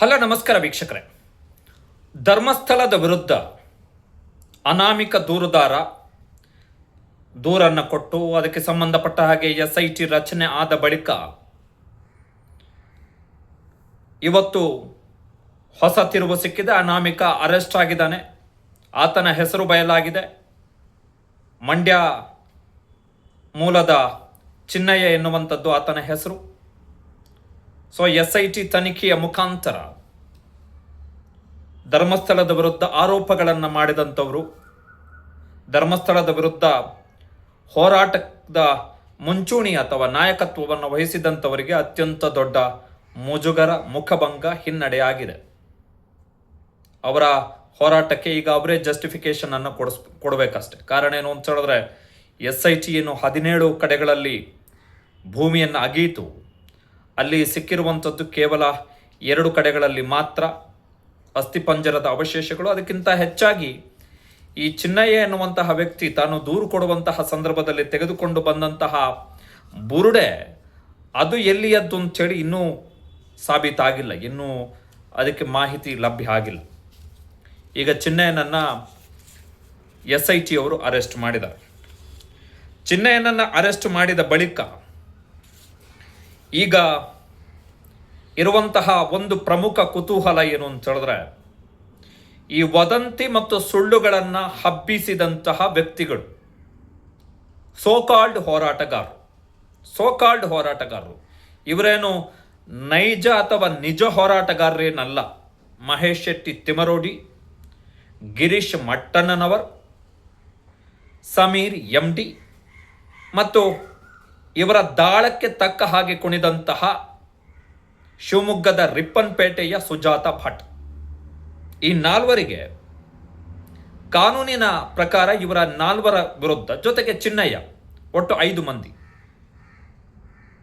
Hello, ನಮಸ್ಕಾರ ವೀಕ್ಷಕರೇ. ಧರ್ಮಸ್ಥಳದ ವಿರುದ್ಧ ಅನಾಮಿಕ ದೂರುದಾರ ದೂರನ್ನು ಕೊಟ್ಟು ಅದಕ್ಕೆ ಸಂಬಂಧಪಟ್ಟ ಹಾಗೆ ಎಸ್ ಐ ಟಿ ರಚನೆ ಆದ ಬಳಿಕ ಇವತ್ತು ಹೊಸ ತಿರುವು ಸಿಕ್ಕಿದೆ. ಅನಾಮಿಕ ಅರೆಸ್ಟ್ ಆಗಿದ್ದಾನೆ. ಆತನ ಹೆಸರು ಬಯಲಾಗಿದೆ. ಮಂಡ್ಯ ಮೂಲದ ಚಿನ್ನಯ್ಯ ಎನ್ನುವಂಥದ್ದು ಆತನ ಹೆಸರು. ಸೊ ಎಸ್ ಐ ಟಿ ತನಿಖೆಯ ಮುಖಾಂತರ ಧರ್ಮಸ್ಥಳದ ವಿರುದ್ಧ ಆರೋಪಗಳನ್ನು ಮಾಡಿದಂಥವರು, ಧರ್ಮಸ್ಥಳದ ವಿರುದ್ಧ ಹೋರಾಟದ ಮುಂಚೂಣಿ ಅಥವಾ ನಾಯಕತ್ವವನ್ನು ವಹಿಸಿದಂಥವರಿಗೆ ಅತ್ಯಂತ ದೊಡ್ಡ ಮುಜುಗರ, ಮುಖಭಂಗ ಹಿನ್ನಡೆಯಾಗಿದೆ. ಅವರ ಹೋರಾಟಕ್ಕೆ ಈಗ ಅವರೇ ಜಸ್ಟಿಫಿಕೇಶನ್ ಅನ್ನು ಕೊಡಿಸ್, ಕೊಡಬೇಕಷ್ಟೆ. ಕಾರಣ ಏನು ಅಂತ ಹೇಳಿದ್ರೆ ಎಸ್ ಐ ಟಿ ಏನು ಹದಿನೇಳು ಕಡೆಗಳಲ್ಲಿ ಭೂಮಿಯನ್ನು ಅಗೀತು ಅಲ್ಲಿ ಸಿಕ್ಕಿರುವಂಥದ್ದು ಕೇವಲ ಎರಡು ಕಡೆಗಳಲ್ಲಿ ಮಾತ್ರ ಅಸ್ಥಿಪಂಜರದ ಅವಶೇಷಗಳು. ಅದಕ್ಕಿಂತ ಹೆಚ್ಚಾಗಿ ಈ ಚಿನ್ನಯ್ಯ ಎನ್ನುವಂತಹ ವ್ಯಕ್ತಿ ತಾನು ದೂರು ಕೊಡುವಂತಹ ಸಂದರ್ಭದಲ್ಲಿ ತೆಗೆದುಕೊಂಡು ಬಂದಂತಹ ಬುರುಡೆ, ಅದು ಎಲ್ಲಿಯದ್ದು ಅಂತೇಳಿ ಇನ್ನೂ ಸಾಬೀತಾಗಿಲ್ಲ. ಇನ್ನೂ ಅದಕ್ಕೆ ಮಾಹಿತಿ ಲಭ್ಯ ಆಗಿಲ್ಲ. ಈಗ ಚಿನ್ನಯ್ಯನನ್ನು ಎಸ್ ಐ ಟಿ ಅವರು ಅರೆಸ್ಟ್ ಮಾಡಿದ್ದಾರೆ. ಚಿನ್ನಯ್ಯನನ್ನು ಅರೆಸ್ಟ್ ಮಾಡಿದ ಬಳಿಕ ಈಗ ಇರುವಂತಹ ಒಂದು ಪ್ರಮುಖ ಕುತೂಹಲ ಏನು ಅಂತ ಹೇಳಿದ್ರೆ, ಈ ವದಂತಿ ಮತ್ತು ಸುಳ್ಳುಗಳನ್ನು ಹಬ್ಬಿಸಿದಂತಹ ವ್ಯಕ್ತಿಗಳು ಸೋಕಾಲ್ಡ್ ಹೋರಾಟಗಾರರು ಸೋಕಾಲ್ಡ್ ಹೋರಾಟಗಾರರು. ಇವರೇನು ನೈಜ ಅಥವಾ ನಿಜ ಹೋರಾಟಗಾರರೇನಲ್ಲ, ಮಹೇಶ್ ಶೆಟ್ಟಿ ತಿಮರೋಡಿ ಗಿರೀಶ್ ಮಟ್ಟಣ್ಣನವರ್, ಸಮೀರ್ ಎಂ ಡಿ ಮತ್ತು ಇವರ ದಾಳಕ್ಕೆ ತಕ್ಕ ಹಾಗೆ ಕುಣಿದಂತಹ ಶಿವಮೊಗ್ಗದ ರಿಪ್ಪನ್ಪೇಟೆಯ ಸುಜಾತ ಭಟ್. ಈ ನಾಲ್ವರಿಗೆ ಕಾನೂನಿನ ಪ್ರಕಾರ ಇವರ ನಾಲ್ವರ ವಿರುದ್ಧ ಜೊತೆಗೆ ಚಿನ್ನಯ್ಯ ಒಟ್ಟು ಐದು ಮಂದಿ.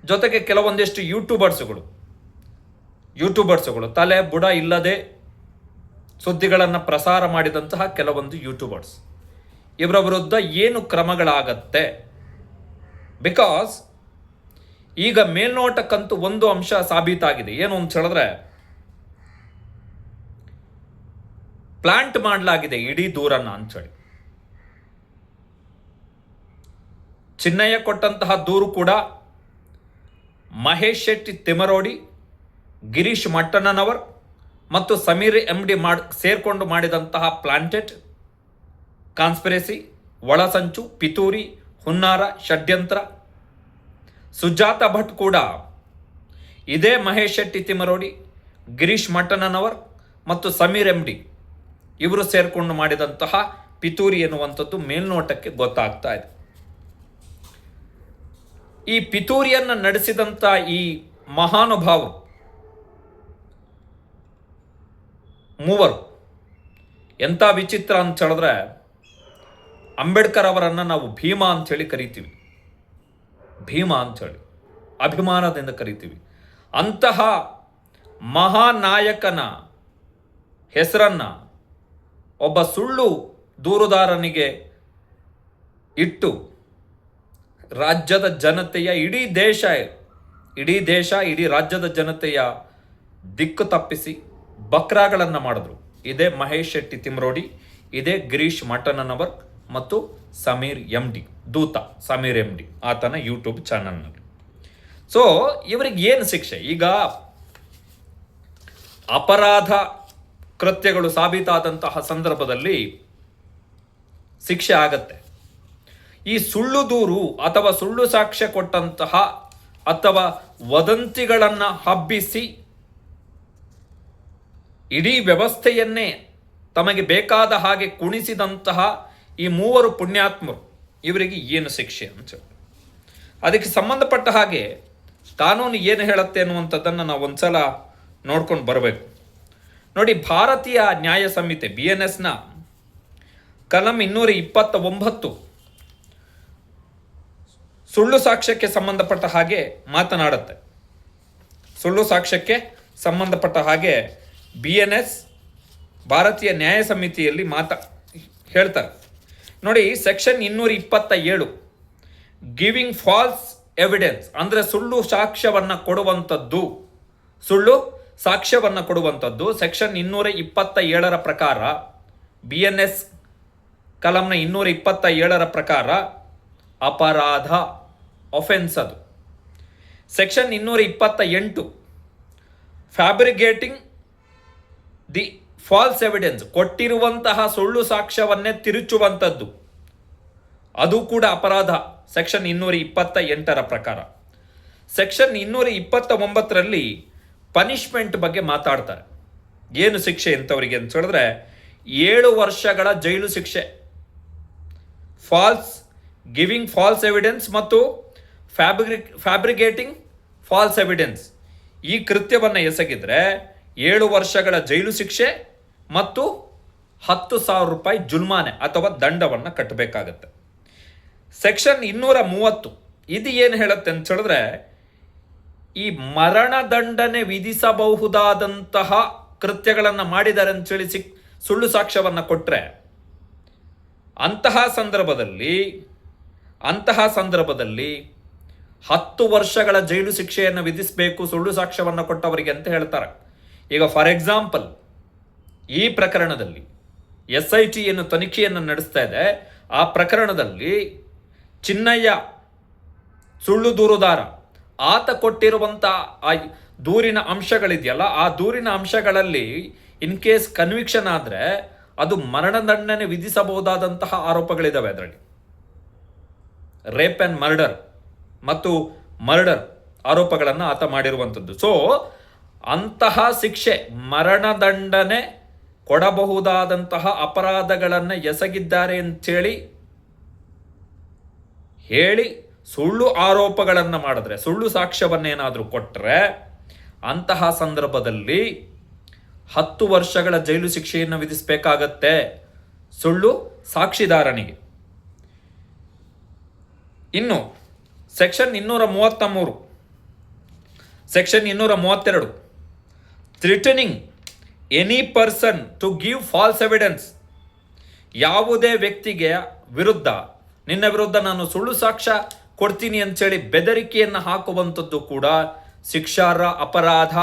ಜೊತೆಗೆ ಕೆಲವೊಂದಿಷ್ಟು ಯೂಟ್ಯೂಬರ್ಸ್ಗಳು. ಯೂಟ್ಯೂಬರ್ಸ್ಗಳು ತಲೆ ಬುಡ ಇಲ್ಲದೆ ಸುದ್ದಿಗಳನ್ನು ಪ್ರಸಾರ ಮಾಡಿದಂತಹ ಕೆಲವೊಂದು ಯೂಟ್ಯೂಬರ್ಸ್. ಇವರ ವಿರುದ್ಧ ಏನು ಕ್ರಮಗಳಾಗತ್ತೆ? ಬಿಕಾಸ್ ಈಗ ಮೇಲ್ನೋಟಕ್ಕಂತೂ ಒಂದು ಅಂಶ ಸಾಬೀತಾಗಿದೆ. ಏನು ಅಂತ ಹೇಳಿದ್ರೆ, ಪ್ಲಾಂಟ್ ಮಾಡಲಾಗಿದೆ ಇಡೀ ದೂರನ್ನು ಅಂಥೇಳಿ. ಚಿನ್ನಯ್ಯ ಕೊಟ್ಟಂತಹ ದೂರು ಕೂಡ ಮಹೇಶ್ ಶೆಟ್ಟಿ ತಿಮರೋಡಿ ಗಿರೀಶ್ ಮಟ್ಟಣ್ಣನವರ್ ಮತ್ತು ಸಮೀರ್ ಎಂ ಡಿ ಮಾಡ್, ಸೇರಿಕೊಂಡು ಮಾಡಿದಂತಹ ಪ್ಲಾಂಟೆಡ್, ಕಾನ್ಸ್ಪಿರಸಿ, ಒಳಸಂಚು, ಪಿತೂರಿ, ಹುನ್ನಾರ, ಷಡ್ಯಂತ್ರ ಸುಜಾತ ಭಟ್ ಕೂಡ ಇದೇ ಮಹೇಶ್ ಶೆಟ್ಟಿ ತಿಮರೋಡಿ ಗಿರೀಶ್ ಮಟ್ಟನವರ್ ಮತ್ತು ಸಮೀರ್ ಎಂ ಡಿ ಇವರು ಸೇರಿಕೊಂಡು ಮಾಡಿದಂತಹ ಪಿತೂರಿ ಎನ್ನುವಂಥದ್ದು ಮೇಲ್ನೋಟಕ್ಕೆ ಗೊತ್ತಾಗ್ತಾ ಇದೆ. ಈ ಪಿತೂರಿಯನ್ನು ನಡೆಸಿದಂಥ ಈ ಮಹಾನುಭಾವರು ಮೂವರು, ಎಂಥ ವಿಚಿತ್ರ ಅಂತ ಹೇಳಿದ್ರೆ ಅಂಬೇಡ್ಕರ್ ಅವರನ್ನು ನಾವು ಭೀಮಾ ಅಂಥೇಳಿ ಕರಿತೀವಿ. ಭೀಮಾ ಅಂಥೇಳಿ ಅಭಿಮಾನದಿಂದ ಕರಿತೀವಿ. ಅಂತಹ ಮಹಾನಾಯಕನ ಹೆಸರನ್ನು ಒಬ್ಬ ಸುಳ್ಳು ದೂರುದಾರನಿಗೆ ಇಟ್ಟು ರಾಜ್ಯದ ಜನತೆಯ ಇಡೀ ದೇಶ ಇಡೀ ದೇಶ, ಇಡೀ ರಾಜ್ಯದ ಜನತೆಯ ದಿಕ್ಕು ತಪ್ಪಿಸಿ ಬಕ್ರಾಗಳನ್ನು ಮಾಡಿದ್ರು. ಇದೇ ಮಹೇಶ್ ಶೆಟ್ಟಿ ತಿಮ್ರೋಡಿ, ಇದೇ ಗಿರೀಶ್ ಮಟನನವರ್ ಮತ್ತು ಸಮೀರ್ ಎಂ ಡಿ ದೂತ ಸಮೀರ್ ಎಂ ಡಿ ಆತನ ಯೂಟ್ಯೂಬ್ ಚಾನಲ್ನಲ್ಲಿ ಸೊ ಇವರಿಗೆ ಏನು ಶಿಕ್ಷೆ? ಈಗ ಅಪರಾಧ ಕೃತ್ಯಗಳು ಸಾಬೀತಾದಂತಹ ಸಂದರ್ಭದಲ್ಲಿ ಶಿಕ್ಷೆ ಆಗತ್ತೆ. ಈ ಸುಳ್ಳು ದೂರು ಅಥವಾ ಸುಳ್ಳು ಸಾಕ್ಷ್ಯ ಕೊಟ್ಟಂತಹ ಅಥವಾ ವದಂತಿಗಳನ್ನು ಹಬ್ಬಿಸಿ ಇಡೀ ವ್ಯವಸ್ಥೆಯನ್ನೇ ತಮಗೆ ಬೇಕಾದ ಹಾಗೆ ಕುಣಿಸಿದಂತಹ ಈ ಮೂವರು ಪುಣ್ಯಾತ್ಮರು ಇವರಿಗೆ ಏನು ಶಿಕ್ಷೆ ಅಂತ ಅದಕ್ಕೆ ಸಂಬಂಧಪಟ್ಟ ಹಾಗೆ ಕಾನೂನು ಏನು ಹೇಳುತ್ತೆ ಅನ್ನುವಂಥದ್ದನ್ನು ನಾವು ಒಂದ್ಸಲ ನೋಡ್ಕೊಂಡು ಬರಬೇಕು. ನೋಡಿ, ಭಾರತೀಯ ನ್ಯಾಯ ಸಂಹಿತೆ ಬಿ ಎನ್ ಎಸ್ನ ಕಲಂ ಇನ್ನೂರ ಇಪ್ಪತ್ತ ಒಂಬತ್ತು ಸುಳ್ಳು ಸಾಕ್ಷ್ಯಕ್ಕೆ ಸಂಬಂಧಪಟ್ಟ ಹಾಗೆ ಮಾತನಾಡುತ್ತೆ. ಸುಳ್ಳು ಸಾಕ್ಷ್ಯಕ್ಕೆ ಸಂಬಂಧಪಟ್ಟ ಹಾಗೆ ಬಿ ಎನ್ ಎಸ್ ಭಾರತೀಯ ನ್ಯಾಯ ಸಮಿತಿಯಲ್ಲಿ ಮಾತಾ ಹೇಳ್ತಾರೆ. ನೋಡಿ ಸೆಕ್ಷನ್ ಇನ್ನೂರ ಇಪ್ಪತ್ತ ಏಳು ಗಿವಿಂಗ್ ಫಾಲ್ಸ್ ಎವಿಡೆನ್ಸ್ ಅಂದರೆ ಸುಳ್ಳು ಸಾಕ್ಷ್ಯವನ್ನು ಕೊಡುವಂಥದ್ದು. ಸುಳ್ಳು ಸಾಕ್ಷ್ಯವನ್ನು ಕೊಡುವಂಥದ್ದು. ಸೆಕ್ಷನ್ ಇನ್ನೂರ ಇಪ್ಪತ್ತ ಏಳರ ಪ್ರಕಾರ ಬಿ ಎನ್ ಎಸ್ ಕಲಂನ ಇನ್ನೂರ ಇಪ್ಪತ್ತ ಏಳರ ಪ್ರಕಾರ ಅಪರಾಧ ಒಫೆನ್ಸ್ ಅದು. ಸೆಕ್ಷನ್ ಇನ್ನೂರ ಇಪ್ಪತ್ತ ಎಂಟು ಫ್ಯಾಬ್ರಿಗೇಟಿಂಗ್ ದಿ ಫಾಲ್ಸ್ ಎವಿಡೆನ್ಸ್ ಕೊಟ್ಟಿರುವಂತಹ ಸುಳ್ಳು ಸಾಕ್ಷ್ಯವನ್ನೇ ತಿರುಚುವಂಥದ್ದು. ಅದು ಕೂಡ ಅಪರಾಧ. ಸೆಕ್ಷನ್ ಇನ್ನೂರ ಇಪ್ಪತ್ತ ಎಂಟರ ಪ್ರಕಾರ. ಸೆಕ್ಷನ್ ಇನ್ನೂರ ಇಪ್ಪತ್ತ ಒಂಬತ್ತರಲ್ಲಿ ಪನಿಷ್ಮೆಂಟ್ ಬಗ್ಗೆ ಮಾತಾಡ್ತಾರೆ. ಏನು ಶಿಕ್ಷೆ ಎಂಥವರಿಗೆ ಅಂತ ಹೇಳಿದ್ರೆ, ಏಳು ವರ್ಷಗಳ ಜೈಲು ಶಿಕ್ಷೆ. ಫಾಲ್ಸ್ ಗಿವಿಂಗ್ ಫಾಲ್ಸ್ ಎವಿಡೆನ್ಸ್ ಮತ್ತು ಫ್ಯಾಬ್ರಿ ಫ್ಯಾಬ್ರಿಗೇಟಿಂಗ್ ಫಾಲ್ಸ್ ಎವಿಡೆನ್ಸ್ ಈ ಕೃತ್ಯವನ್ನು ಎಸಗಿದರೆ, ಏಳು ವರ್ಷಗಳ ಜೈಲು ಶಿಕ್ಷೆ ಮತ್ತು ಹತ್ತು ಸಾವಿರ ರೂಪಾಯಿ ಜುಲ್ಮಾನೆ ಅಥವಾ ದಂಡವನ್ನು ಕಟ್ಟಬೇಕಾಗತ್ತೆ. ಸೆಕ್ಷನ್ ಇನ್ನೂರ ಮೂವತ್ತು, ಇದು ಏನು ಹೇಳುತ್ತೆ ಅಂತ ಹೇಳಿದ್ರೆ, ಈ ಮರಣದಂಡನೆ ವಿಧಿಸಬಹುದಾದಂತಹ ಕೃತ್ಯಗಳನ್ನು ಮಾಡಿದ್ದಾರೆ ಅಂತೇಳಿ ಸಿಕ್ ಸುಳ್ಳು ಸಾಕ್ಷ್ಯವನ್ನು ಕೊಟ್ಟರೆ ಅಂತಹ ಸಂದರ್ಭದಲ್ಲಿ ಅಂತಹ ಸಂದರ್ಭದಲ್ಲಿ ಹತ್ತು ವರ್ಷಗಳ ಜೈಲು ಶಿಕ್ಷೆಯನ್ನು ವಿಧಿಸಬೇಕು ಸುಳ್ಳು ಸಾಕ್ಷ್ಯವನ್ನು ಕೊಟ್ಟವರಿಗೆ ಅಂತ ಹೇಳ್ತಾರೆ. ಈಗ ಫಾರ್ ಎಕ್ಸಾಂಪಲ್ ಈ ಪ್ರಕರಣದಲ್ಲಿ ಎಸ್ ಐ ಟಿ ಏನು ತನಿಖೆಯನ್ನು ನಡೆಸ್ತಾ ಇದೆ. ಆ ಪ್ರಕರಣದಲ್ಲಿ ಚಿನ್ನಯ್ಯ ಸುಳ್ಳು ದೂರುದಾರ. ಆತ ಕೊಟ್ಟಿರುವಂಥ ಆ ದೂರಿನ ಅಂಶಗಳಿದೆಯಲ್ಲ, ಆ ದೂರಿನ ಅಂಶಗಳಲ್ಲಿ ಇನ್ ಕೇಸ್ ಕನ್ವಿಕ್ಷನ್ ಆದರೆ ಅದು ಮರಣದಂಡನೆ ವಿಧಿಸಬಹುದಾದಂತಹ ಆರೋಪಗಳಿದ್ದಾವೆ ಅದರಲ್ಲಿ. ರೇಪ್ ಆ್ಯಂಡ್ ಮರ್ಡರ್ ಮತ್ತು ಮರ್ಡರ್ ಆರೋಪಗಳನ್ನು ಆತ ಮಾಡಿರುವಂಥದ್ದು ಸೊ ಅಂತಹ ಶಿಕ್ಷೆ ಮರಣದಂಡನೆ ಕೊಡಬಹುದಾದಂತಹ ಅಪರಾಧಗಳನ್ನು ಎಸಗಿದ್ದಾರೆ ಅಂಥೇಳಿ ಹೇಳಿ ಸುಳ್ಳು ಆರೋಪಗಳನ್ನು ಮಾಡಿದ್ರೆ, ಸುಳ್ಳು ಸಾಕ್ಷ್ಯವನ್ನೇನಾದರೂ ಕೊಟ್ಟರೆ ಅಂತಹ ಸಂದರ್ಭದಲ್ಲಿ ಹತ್ತು ವರ್ಷಗಳ ಜೈಲು ಶಿಕ್ಷೆಯನ್ನು ವಿಧಿಸಬೇಕಾಗತ್ತೆ ಸುಳ್ಳು ಸಾಕ್ಷಿದಾರನಿಗೆ. ಇನ್ನು ಸೆಕ್ಷನ್ ಇನ್ನೂರ ಮೂವತ್ತ ಮೂರು, ಸೆಕ್ಷನ್ ಇನ್ನೂರ ಮೂವತ್ತೆರಡು threatening any person to give false evidence ಯಾವುದೇ ವ್ಯಕ್ತಿಗೆ ವಿರುದ್ಧ, ನಿನ್ನ ವಿರುದ್ಧ ನಾನು ಸುಳ್ಳು ಸಾಕ್ಷ್ಯ ಕೊಡ್ತೀನಿ ಅಂತೇಳಿ ಬೆದರಿಕೆಯನ್ನು ಹಾಕುವಂಥದ್ದು ಕೂಡ ಶಿಕ್ಷಾರ, ಅಪರಾಧ,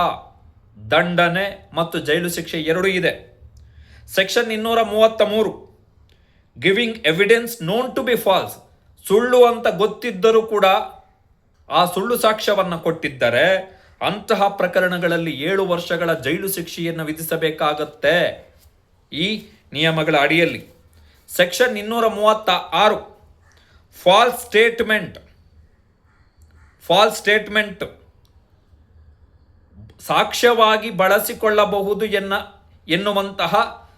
ದಂಡನೆ ಮತ್ತು ಜೈಲು ಶಿಕ್ಷೆ ಎರಡೂ ಇದೆ. ಸೆಕ್ಷನ್ ಇನ್ನೂರ ಮೂವತ್ತ ಮೂರು giving evidence known to be false ಸುಳ್ಳು ಅಂತ ಗೊತ್ತಿದ್ದರೂ ಕೂಡ ಆ ಸುಳ್ಳು ಸಾಕ್ಷ್ಯವನ್ನು ಕೊಟ್ಟಿದ್ದರೆ ಅಂತಹ ಪ್ರಕರಣಗಳಲ್ಲಿ ಏಳು ವರ್ಷಗಳ ಜೈಲು ಶಿಕ್ಷೆಯನ್ನು ವಿಧಿಸಬೇಕಾಗತ್ತೆ ಈ ನಿಯಮಗಳ ಅಡಿಯಲ್ಲಿ. ಸೆಕ್ಷನ್ ಇನ್ನೂರ ಮೂವತ್ತ ಆರು, ಫಾಲ್ಸ್ ಸ್ಟೇಟ್ಮೆಂಟ್ ಫಾಲ್ಸ್ ಸ್ಟೇಟ್ಮೆಂಟ್ ಸಾಕ್ಷ್ಯವಾಗಿ ಬಳಸಿಕೊಳ್ಳಬಹುದು ಎನ್ನ, ಎನ್ನುವಂತಹ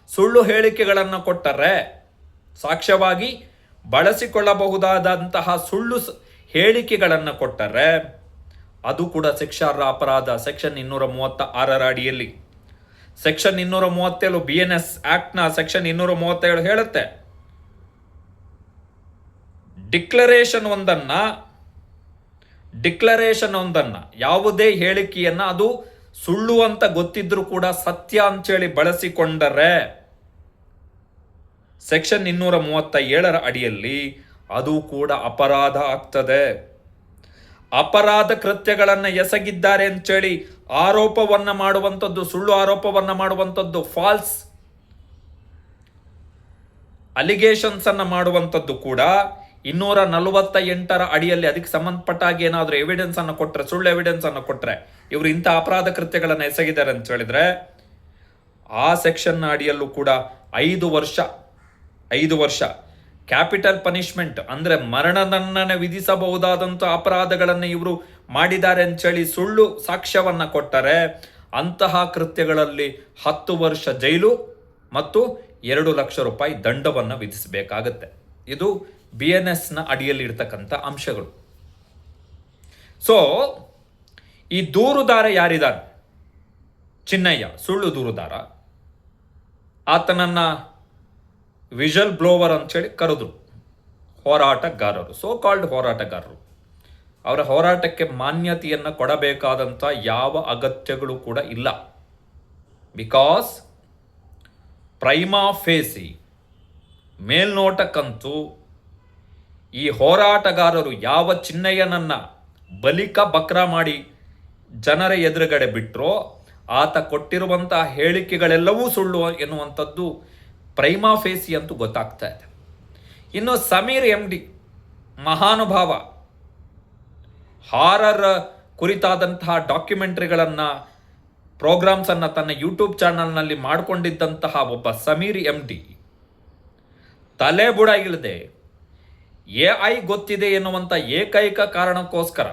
ಸುಳ್ಳು ಹೇಳಿಕೆಗಳನ್ನು ಕೊಟ್ಟರೆ ಸಾಕ್ಷ್ಯವಾಗಿ ಬಳಸಿಕೊಳ್ಳಬಹುದಾದಂತಹ ಸುಳ್ಳು ಹೇಳಿಕೆಗಳನ್ನು ಕೊಟ್ಟರೆ ಅದು ಕೂಡ ಶಿಕ್ಷಾರ್ಹ ಅಪರಾಧ, ಸೆಕ್ಷನ್ ಇನ್ನೂರ ಮೂವತ್ತ ಆರರ ಅಡಿಯಲ್ಲಿ. ಸೆಕ್ಷನ್ ಇನ್ನೂರ ಮೂವತ್ತೇಳು ಬಿ ಎನ್ ಎಸ್ ಆಕ್ಟ್ನ ಸೆಕ್ಷನ್ ಇನ್ನೂರ ಮೂವತ್ತೇಳು ಹೇಳುತ್ತೆ. ಡಿಕ್ಲರೇಷನ್ ಒಂದನ್ನ ಡಿಕ್ಲರೇಷನ್ ಒಂದನ್ನ, ಯಾವುದೇ ಹೇಳಿಕೆಯನ್ನ ಅದು ಸುಳ್ಳು ಅಂತ ಗೊತ್ತಿದ್ರೂ ಕೂಡ ಸತ್ಯ ಅಂತೇಳಿ ಬಳಸಿಕೊಂಡರೆ, ಸೆಕ್ಷನ್ ಇನ್ನೂರ ಮೂವತ್ತ ಏಳರ ಅಡಿಯಲ್ಲಿ ಅದು ಕೂಡ ಅಪರಾಧ ಆಗ್ತದೆ. ಅಪರಾಧ ಕೃತ್ಯಗಳನ್ನು ಎಸಗಿದ್ದಾರೆ ಅಂತೇಳಿ ಆರೋಪವನ್ನು ಮಾಡುವಂಥದ್ದು, ಸುಳ್ಳು ಆರೋಪವನ್ನು ಮಾಡುವಂಥದ್ದು ಫಾಲ್ಸ್ ಅಲಿಗೇಷನ್ಸ್ ಅನ್ನ ಮಾಡುವಂಥದ್ದು ಕೂಡ ಇನ್ನೂರ ನಲವತ್ತ ಎಂಟರ ಅಡಿಯಲ್ಲಿ ಅದಕ್ಕೆ ಸಂಬಂಧಪಟ್ಟ ಹಾಗೆ ಏನಾದರೂ ಎವಿಡೆನ್ಸ್ ಅನ್ನು ಕೊಟ್ಟರೆ ಸುಳ್ಳು ಎವಿಡೆನ್ಸ್ ಅನ್ನು ಕೊಟ್ಟರೆ ಇವರು ಇಂಥ ಅಪರಾಧ ಕೃತ್ಯಗಳನ್ನು ಎಸಗಿದ್ದಾರೆ ಅಂತ ಹೇಳಿದ್ರೆ ಆ ಸೆಕ್ಷನ್ ಅಡಿಯಲ್ಲೂ ಕೂಡ ಐದು ವರ್ಷ ಐದು ವರ್ಷ ಕ್ಯಾಪಿಟಲ್ ಪನಿಷ್ಮೆಂಟ್ ಅಂದ್ರೆ ಮರಣದಂಡನೆ ವಿಧಿಸಬಹುದಾದಂಥ ಅಪರಾಧಗಳನ್ನು ಇವರು ಮಾಡಿದ್ದಾರೆ ಅಂತೇಳಿ ಸುಳ್ಳು ಸಾಕ್ಷ್ಯವನ್ನ ಕೊಟ್ಟರೆ ಅಂತಹ ಕೃತ್ಯಗಳಲ್ಲಿ ಹತ್ತು ವರ್ಷ ಜೈಲು ಮತ್ತು ಎರಡು ಲಕ್ಷ ರೂಪಾಯಿ ದಂಡವನ್ನು ವಿಧಿಸಬೇಕಾಗತ್ತೆ. ಇದು ಬಿ ಎನ್ ಎಸ್ನ ಅಡಿಯಲ್ಲಿ ಇರ್ತಕ್ಕಂಥ ಅಂಶಗಳು. ಸೊ ಈ ದೂರುದಾರ ಯಾರಿದ್ದಾರೆ ಚಿನ್ನಯ್ಯ, ಸುಳ್ಳು ದೂರುದಾರ. ಆತನನ್ನ ವಿಜಲ್ ಬ್ಲೋವರ್ ಅಂತೇಳಿ ಕರೆದ್ರು. ಹೋರಾಟಗಾರರು ಸೋ ಕಾಲ್ಡ್ ಹೋರಾಟಗಾರರು. ಅವರ ಹೋರಾಟಕ್ಕೆ ಮಾನ್ಯತೆಯನ್ನು ಕೊಡಬೇಕಾದಂಥ ಯಾವ ಅಗತ್ಯಗಳು ಕೂಡ ಇಲ್ಲ. ಬಿಕಾಸ್ ಪ್ರೈಮಾ ಫೇಸಿ ಮೇಲ್ನೋಟಕ್ಕಂತೂ ಈ ಹೋರಾಟಗಾರರು ಯಾವ ಚಿನ್ನಯ್ಯನನ್ನು ಬಲಿಕ ಬಕ್ರ ಮಾಡಿ ಜನರ ಎದುರುಗಡೆ ಬಿಟ್ಟರೋ ಆತ ಕೊಟ್ಟಿರುವಂತಹ ಹೇಳಿಕೆಗಳೆಲ್ಲವೂ ಸುಳ್ಳು ಎನ್ನುವಂಥದ್ದು ಪ್ರೈಮಾ ಫೇಸಿ ಅಂತೂ ಗೊತ್ತಾಗ್ತಾ ಇದೆ. ಇನ್ನು ಸಮೀರ್ ಎಂ ಡಿ ಮಹಾನುಭಾವ, ಹಾರರ್ ಕುರಿತಾದಂತಹ ಡಾಕ್ಯುಮೆಂಟ್ರಿಗಳನ್ನು ಪ್ರೋಗ್ರಾಮ್ಸನ್ನು ತನ್ನ ಯೂಟ್ಯೂಬ್ ಚಾನಲ್ನಲ್ಲಿ ಮಾಡಿಕೊಂಡಿದ್ದಂತಹ ಒಬ್ಬ ಸಮೀರ್ ಎಂ ಡಿ ತಲೆ ಬುಡ ಇಲ್ಲದೆ ಎ ಐ ಗೊತ್ತಿದೆ ಎನ್ನುವಂಥ ಏಕೈಕ ಕಾರಣಕ್ಕೋಸ್ಕರ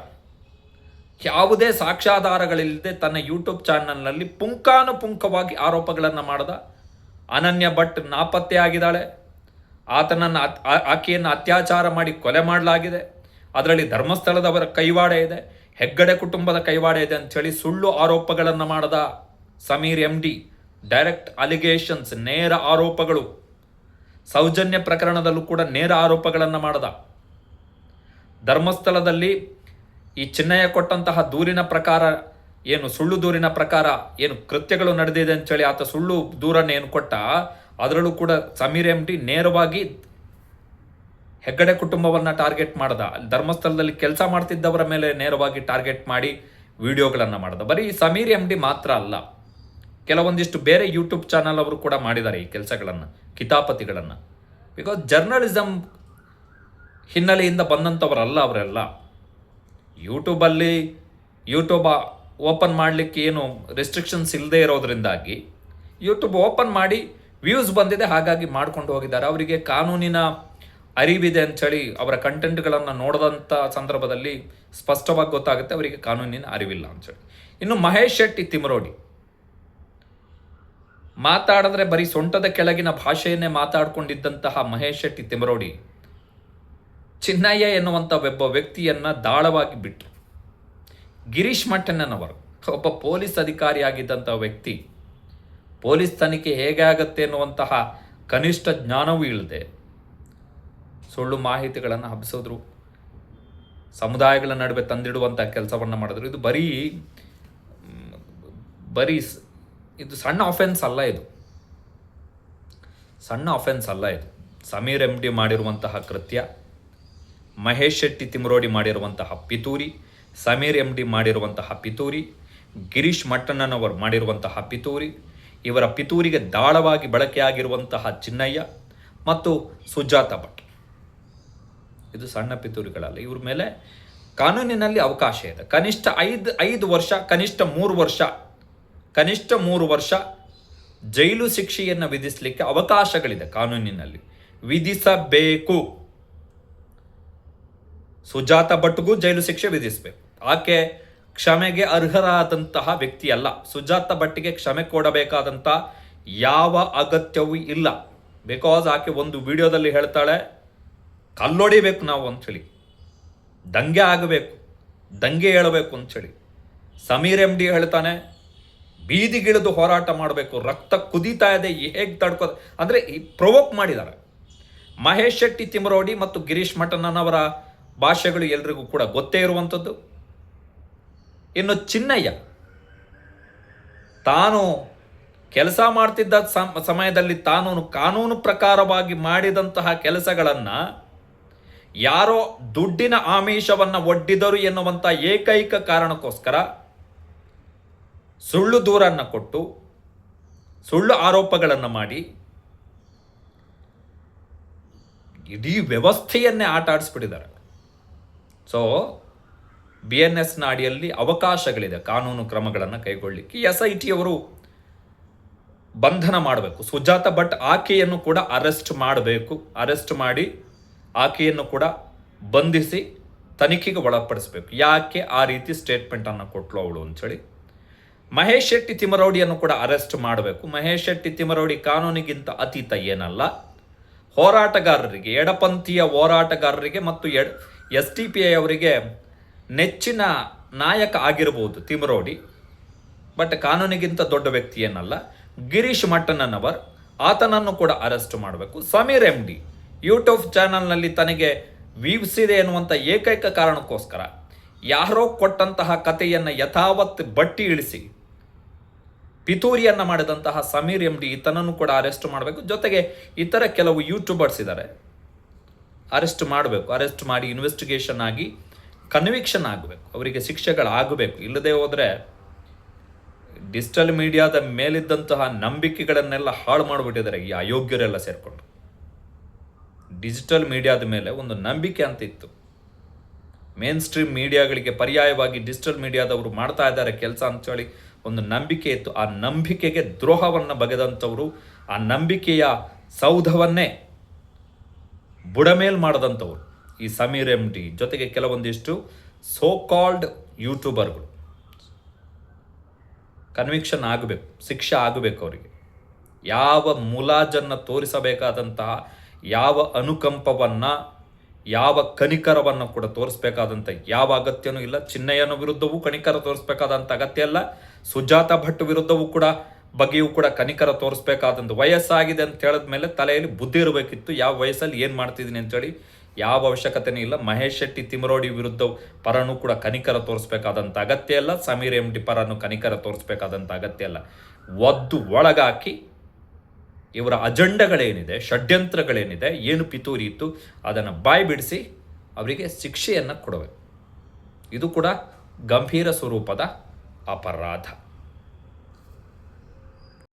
ಯಾವುದೇ ಸಾಕ್ಷ್ಯಾಧಾರಗಳಿಲ್ಲದೆ ತನ್ನ ಯೂಟ್ಯೂಬ್ ಚಾನಲ್ನಲ್ಲಿ ಪುಂಕಾನುಪುಂಕವಾಗಿ ಆರೋಪಗಳನ್ನು ಮಾಡಿದ ಅನನ್ಯ ಭಟ್ ನಾಪತ್ತೆ ಆಗಿದ್ದಾಳೆ. ಆತನನ್ನು ಆಕೆಯನ್ನು ಅತ್ಯಾಚಾರ ಮಾಡಿ ಕೊಲೆ ಮಾಡಲಾಗಿದೆ. ಅದರಲ್ಲಿ ಧರ್ಮಸ್ಥಳದವರ ಕೈವಾಡ ಇದೆ. ಹೆಗ್ಗಡೆ ಕುಟುಂಬದ ಕೈವಾಡ ಇದೆ ಅಂಥೇಳಿ ಸುಳ್ಳು ಆರೋಪಗಳನ್ನು ಮಾಡದ Sameer M D direct allegations ನೇರ ಆರೋಪಗಳು. ಸೌಜನ್ಯ ಪ್ರಕರಣದಲ್ಲೂ ಕೂಡ ನೇರ ಆರೋಪಗಳನ್ನು ಮಾಡದ. ಧರ್ಮಸ್ಥಳದಲ್ಲಿ ಈ ಚಿನ್ನಯ್ಯ ಕೊಟ್ಟಂತಹ ದೂರಿನ ಪ್ರಕಾರ ಏನು ಸುಳ್ಳು ದೂರಿನ ಪ್ರಕಾರ ಏನು ಕೃತ್ಯಗಳು ನಡೆದಿದೆ ಅಂತೇಳಿ ಆತ ಸುಳ್ಳು ದೂರನ್ನು ಏನು ಕೊಟ್ಟ, ಅದರಲ್ಲೂ ಕೂಡ ಸಮೀರ್ ಎಂ ಟಿ ನೇರವಾಗಿ ಹೆಗ್ಗಡೆ ಕುಟುಂಬವನ್ನು ಟಾರ್ಗೆಟ್ ಮಾಡ್ದ. ಧರ್ಮಸ್ಥಳದಲ್ಲಿ ಕೆಲಸ ಮಾಡ್ತಿದ್ದವರ ಮೇಲೆ ನೇರವಾಗಿ ಟಾರ್ಗೆಟ್ ಮಾಡಿ ವಿಡಿಯೋಗಳನ್ನು ಮಾಡ್ದ. ಬರೀ ಸಮೀರ್ ಎಂ ಡಿ ಮಾತ್ರ ಅಲ್ಲ, ಕೆಲವೊಂದಿಷ್ಟು ಬೇರೆ ಯೂಟ್ಯೂಬ್ ಚಾನಲ್ ಅವರು ಕೂಡ ಮಾಡಿದ್ದಾರೆ ಈ ಕೆಲಸಗಳನ್ನು, ಕಿತಾಪತಿಗಳನ್ನು. ಬಿಕಾಸ್ ಜರ್ನಲಿಸಮ್ ಹಿನ್ನೆಲೆಯಿಂದ ಬಂದಂಥವರಲ್ಲ ಅವರೆಲ್ಲ. ಯೂಟ್ಯೂಬಲ್ಲಿ ಯೂಟ್ಯೂಬ್ ಓಪನ್ ಮಾಡಲಿಕ್ಕೆ ಏನು ರೆಸ್ಟ್ರಿಕ್ಷನ್ಸ್ ಇಲ್ಲದೆ ಇರೋದ್ರಿಂದಾಗಿ ಯೂಟ್ಯೂಬ್ ಓಪನ್ ಮಾಡಿ ವ್ಯೂಸ್ ಬಂದಿದೆ, ಹಾಗಾಗಿ ಮಾಡ್ಕೊಂಡು ಹೋಗಿದ್ದಾರೆ. ಅವರಿಗೆ ಕಾನೂನಿನ ಅರಿವಿದೆ ಅಂಥೇಳಿ ಅವರ ಕಂಟೆಂಟ್ಗಳನ್ನು ನೋಡಿದಂಥ ಸಂದರ್ಭದಲ್ಲಿ ಸ್ಪಷ್ಟವಾಗಿ ಗೊತ್ತಾಗುತ್ತೆ, ಅವರಿಗೆ ಕಾನೂನಿನ ಅರಿವಿಲ್ಲ ಅಂಥೇಳಿ ಇನ್ನು ಮಹೇಶ್ ಶೆಟ್ಟಿ ತಿಮರೋಡಿ ಮಾತಾಡಿದ್ರೆ ಬರೀ ಸೊಂಟದ ಕೆಳಗಿನ ಭಾಷೆಯನ್ನೇ ಮಾತಾಡಿಕೊಂಡಿದ್ದಂತಹ ಮಹೇಶ್ ಶೆಟ್ಟಿ ತಿಮರೋಡಿ ಚಿನ್ನಯ್ಯ ಎನ್ನುವಂಥ ಒಬ್ಬ ವ್ಯಕ್ತಿಯನ್ನು ದಾಳವಾಗಿ ಬಿಟ್ಟು ಗಿರೀಶ್ ಮಟ್ಟಣ್ಣನವರು, ಒಬ್ಬ ಪೊಲೀಸ್ ಅಧಿಕಾರಿಯಾಗಿದ್ದಂಥ ವ್ಯಕ್ತಿ. ಪೊಲೀಸ್ ತನಿಖೆ ಹೇಗೆ ಆಗತ್ತೆ ಎನ್ನುವಂತಹ ಕನಿಷ್ಠ ಜ್ಞಾನವೂ ಇಲ್ಲದೆ ಸುಳ್ಳು ಮಾಹಿತಿಗಳನ್ನು ಹಬ್ಬಿಸಿದ್ರು. ಸಮುದಾಯಗಳ ನಡುವೆ ತಂದಿಡುವಂಥ ಕೆಲಸವನ್ನು ಮಾಡಿದ್ರು. ಇದು ಬರೀ ಬರೀ ಇದು ಸಣ್ಣ ಅಫೆನ್ಸ್ ಅಲ್ಲ ಇದು. ಸಣ್ಣ ಅಫೆನ್ಸ್ ಅಲ್ಲ ಇದು. ಸಮೀರ್ ಎಂ ಡಿ ಮಾಡಿರುವಂತಹ ಕೃತ್ಯ, ಮಹೇಶ್ ಶೆಟ್ಟಿ ತಿಮರೋಡಿ ಮಾಡಿರುವಂತಹ ಪಿತೂರಿ ಸಮೀರ್ ಎಂ ಡಿ ಮಾಡಿರುವಂತಹ ಪಿತೂರಿ, ಗಿರೀಶ್ ಮಟ್ಟಣ್ಣನವರು ಮಾಡಿರುವಂತಹ ಪಿತೂರಿ, ಇವರ ಪಿತೂರಿಗೆ ದಾಳವಾಗಿ ಬಳಕೆಯಾಗಿರುವಂತಹ ಚಿನ್ನಯ್ಯ ಮತ್ತು ಸುಜಾತ ಭಟ್. ಇದು ಸಣ್ಣ ಪಿತೂರಿಗಳಲ್ಲ, ಇವ್ರ ಮೇಲೆ ಕಾನೂನಿನಲ್ಲಿ ಅವಕಾಶ ಇದೆ. ಕನಿಷ್ಠ ಐದು ಐದು ವರ್ಷ, ಕನಿಷ್ಠ ಮೂರು ವರ್ಷ, ಕನಿಷ್ಠ ಮೂರು ವರ್ಷ ಜೈಲು ಶಿಕ್ಷೆಯನ್ನು ವಿಧಿಸಲಿಕ್ಕೆ ಅವಕಾಶಗಳಿದೆ ಕಾನೂನಿನಲ್ಲಿ. ವಿಧಿಸಬೇಕು. ಸುಜಾತ ಭಟ್ಗೂ ಜೈಲು ಶಿಕ್ಷೆ ವಿಧಿಸಬೇಕು. ಆಕೆ ಕ್ಷಮೆಗೆ ಅರ್ಹರಾದಂತಹ ವ್ಯಕ್ತಿ ಅಲ್ಲ ಸುಜಾತ ಭಟ್ಟಿಗೆ ಕ್ಷಮೆ ಕೊಡಬೇಕಾದಂಥ ಯಾವ ಅಗತ್ಯವೂ ಇಲ್ಲ. ಬಿಕಾಸ್ ಆಕೆ ಒಂದು ವಿಡಿಯೋದಲ್ಲಿ ಹೇಳ್ತಾಳೆ, ಕಲ್ಲೊಡಿಬೇಕು ನಾವು ಅಂಥೇಳಿ. ದಂಗೆ ಆಗಬೇಕು, ದಂಗೆ ಹೇಳಬೇಕು ಅಂಥೇಳಿ. ಸಮೀರ್ ಎಂ ಡಿ ಹೇಳ್ತಾನೆ ಬೀದಿಗಿಳಿದು ಹೋರಾಟ ಮಾಡಬೇಕು, ರಕ್ತ ಕುದೀತಾ ಇದೆ, ಹೇಗೆ ತಡ್ಕೋ ಅಂದರೆ ಈ ಪ್ರೊವೋಕ್ ಮಾಡಿದ್ದಾರೆ. ಮಹೇಶ್ ಶೆಟ್ಟಿ ತಿಮರೋಡಿ ಮತ್ತು ಗಿರೀಶ್ ಮಠಣ್ಣನವರ ಭಾಷೆಗಳು ಎಲ್ರಿಗೂ ಕೂಡ ಗೊತ್ತೇ ಇರುವಂಥದ್ದು. ಇನ್ನು ಚಿನ್ನಯ್ಯ. ತಾನು ಕೆಲಸ ಮಾಡ್ತಿದ್ದ ಸಮ್- ಸಮಯದಲ್ಲಿ ತಾನು ಕಾನೂನು ಪ್ರಕಾರವಾಗಿ ಮಾಡಿದಂತಹ ಕೆಲಸಗಳನ್ನು ಯಾರೋ ದುಡ್ಡಿನ ಆಮಿಷವನ್ನು ಒಡ್ಡಿದರು ಎನ್ನುವಂಥ ಏಕೈಕ ಕಾರಣಕ್ಕೋಸ್ಕರ ಸುಳ್ಳು ದೂರನ್ನು ಕೊಟ್ಟು ಸುಳ್ಳು ಆರೋಪಗಳನ್ನು ಮಾಡಿ ಇಡೀ ವ್ಯವಸ್ಥೆಯನ್ನೇ ಆಟ ಆಡಿಸ್ಬಿಟ್ಟಿದ್ದಾರೆ ಸೊ ಬಿ ಎನ್ ಎಸ್ನ ಅಡಿಯಲ್ಲಿ ಅವಕಾಶಗಳಿದೆ, ಕಾನೂನು ಕ್ರಮಗಳನ್ನು ಕೈಗೊಳ್ಳಿಕ್ಕೆ. ಎಸ್ ಐ ಟಿ ಅವರು ಬಂಧನ ಮಾಡಬೇಕು. ಸುಜಾತ ಭಟ್ ಆಕೆಯನ್ನು ಕೂಡ ಅರೆಸ್ಟ್ ಮಾಡಬೇಕು. ಅರೆಸ್ಟ್ ಮಾಡಿ ಆಕೆಯನ್ನು ಕೂಡ ಬಂಧಿಸಿ ತನಿಖೆಗೆ ಒಳಪಡಿಸಬೇಕು. ಯಾಕೆ ಆ ರೀತಿ ಸ್ಟೇಟ್ಮೆಂಟನ್ನು ಕೊಟ್ಲು ಅವಳು ಅಂಥೇಳಿ. ಮಹೇಶ್ ಶೆಟ್ಟಿ ತಿಮರೌಡಿಯನ್ನು ಕೂಡ ಅರೆಸ್ಟ್ ಮಾಡಬೇಕು. ಮಹೇಶ್ ಶೆಟ್ಟಿ ತಿಮರೌಡಿ ಕಾನೂನಿಗಿಂತ ಅತೀತ ಏನಲ್ಲ. ಹೋರಾಟಗಾರರಿಗೆ, ಎಡಪಂಥೀಯ ಹೋರಾಟಗಾರರಿಗೆ ಮತ್ತು ಎಡ್ ಎಸ್ ಟಿ ಪಿ ಐ ಅವರಿಗೆ ನೆಚ್ಚಿನ ನಾಯಕ ಆಗಿರಬಹುದು ತಿಮರೋಡಿ ಬಟ್ ಕಾನೂನಿಗಿಂತ ದೊಡ್ಡ ವ್ಯಕ್ತಿ ಏನಲ್ಲ, ಗಿರೀಶ್ ಮಟ್ಟಣ್ಣನವರ್, ಆತನನ್ನು ಕೂಡ ಅರೆಸ್ಟ್ ಮಾಡಬೇಕು. ಸಮೀರ್ ಎಂ ಡಿ ಯೂಟ್ಯೂಬ್ ಚಾನಲ್ನಲ್ಲಿ ತನಗೆ ಇದೆ ಎನ್ನುವಂಥ ಏಕೈಕ ಕಾರಣಕ್ಕೋಸ್ಕರ ಯಾರೋ ಕೊಟ್ಟಂತಹ ಕಥೆಯನ್ನು ಯಥಾವತ್ ಬಟ್ಟಿ ಇಳಿಸಿ ಪಿತೂರಿಯನ್ನು ಮಾಡಿದಂತಹ ಸಮೀರ್ ಎಂ ಡಿ ಈತನನ್ನು ಕೂಡ ಅರೆಸ್ಟ್ ಮಾಡಬೇಕು. ಜೊತೆಗೆ ಇತರ ಕೆಲವು ಯೂಟ್ಯೂಬರ್ಸ್ ಇದ್ದಾರೆ ಅರೆಸ್ಟ್ ಮಾಡಬೇಕು. ಅರೆಸ್ಟ್ ಮಾಡಿ ಇನ್ವೆಸ್ಟಿಗೇಷನ್ ಆಗಿ ಕನ್ವಿಕ್ಷನ್ ಆಗಬೇಕು ಅವರಿಗೆ ಶಿಕ್ಷೆಗಳಾಗಬೇಕು. ಇಲ್ಲದೆ ಹೋದರೆ ಡಿಜಿಟಲ್ ಮೀಡಿಯಾದ ಮೇಲಿದ್ದಂತಹ ನಂಬಿಕೆಗಳನ್ನೆಲ್ಲ ಹಾಳು ಮಾಡಿಬಿಟ್ಟಿದ್ದಾರೆ ಈ ಅಯೋಗ್ಯರೆಲ್ಲ ಸೇರಿಕೊಂಡು. ಡಿಜಿಟಲ್ ಮೀಡಿಯಾದ ಮೇಲೆ ಒಂದು ನಂಬಿಕೆ ಅಂತ ಇತ್ತು. ಮೇನ್ ಸ್ಟ್ರೀಮ್ ಮೀಡಿಯಾಗಳಿಗೆ ಪರ್ಯಾಯವಾಗಿ ಡಿಜಿಟಲ್ ಮೀಡಿಯಾದವರು ಮಾಡ್ತಾ ಇದ್ದಾರೆ ಕೆಲಸ ಅಂತೇಳಿ ಒಂದು ನಂಬಿಕೆ ಇತ್ತು. ಆ ನಂಬಿಕೆಗೆ ದ್ರೋಹವನ್ನು ಬಗೆದಂಥವರು, ಆ ನಂಬಿಕೆಯ ಸೌಧವನ್ನೇ ಬುಡಮೇಲ್ ಮಾಡದಂಥವ್ರು. ಈ ಸಮೀರ್ ಎಂ ಡಿ ಜೊತೆಗೆ ಕೆಲವೊಂದಿಷ್ಟು ಸೋ ಕಾಲ್ಡ್ ಯೂಟ್ಯೂಬರ್ಗಳು ಕನ್ವಿಕ್ಷನ್ ಆಗಬೇಕು, ಶಿಕ್ಷೆ ಆಗಬೇಕು ಅವರಿಗೆ. ಯಾವ ಮುಲಾಜನ್ನು ತೋರಿಸಬೇಕಾದಂತಹ, ಯಾವ ಅನುಕಂಪವನ್ನು, ಯಾವ ಕನಿಕರವನ್ನು ಕೂಡ ತೋರಿಸ್ಬೇಕಾದಂಥ ಯಾವ ಅಗತ್ಯನೂ ಇಲ್ಲ. ಚಿನ್ನಯ್ಯನ ವಿರುದ್ಧವೂ ಕನಿಕರ ತೋರಿಸ್ಬೇಕಾದಂಥ ಅಗತ್ಯ ಇಲ್ಲ. ಸುಜಾತ ಭಟ್ ವಿರುದ್ಧವೂ ಕೂಡ ಬಗ್ಗೆಯೂ ಕೂಡ ಕನಿಕರ ತೋರಿಸ್ಬೇಕಾದಂಥ ವಯಸ್ಸಾಗಿದೆ ಅಂತ ಹೇಳಿದ ಮೇಲೆ ತಲೆಯಲ್ಲಿ ಬುದ್ಧಿ ಇರಬೇಕಿತ್ತು. ಯಾವ ವಯಸ್ಸಲ್ಲಿ ಏನು ಮಾಡ್ತಿದ್ದೀನಿ ಅಂತೇಳಿ ಯಾವ ಅವಶ್ಯಕತೆನೂ ಇಲ್ಲ. ಮಹೇಶ್ ಶೆಟ್ಟಿ ತಿಮರೋಡಿ ವಿರುದ್ಧ ಪರನು ಕೂಡ ಕನಿಕರ ತೋರಿಸ್ಬೇಕಾದಂಥ ಅಗತ್ಯ ಇಲ್ಲ. ಸಮೀರ್ ಎಂ ಡಿ ಪರನು ಕನಿಕರ ತೋರಿಸ್ಬೇಕಾದಂಥ ಅಗತ್ಯ ಇಲ್ಲ. ಒದ್ದು ಒಳಗಾಕಿ ಇವರ ಅಜೆಂಡಗಳೇನಿದೆ, ಷಡ್ಯಂತ್ರಗಳೇನಿದೆ, ಏನು ಪಿತೂರಿ ಇತ್ತು ಅದನ್ನು ಬಾಯಿ ಬಿಡಿಸಿ ಅವರಿಗೆ ಶಿಕ್ಷೆಯನ್ನು ಕೊಡಬೇಕು ಇದು ಕೂಡ ಗಂಭೀರ ಸ್ವರೂಪದ ಅಪರಾಧ.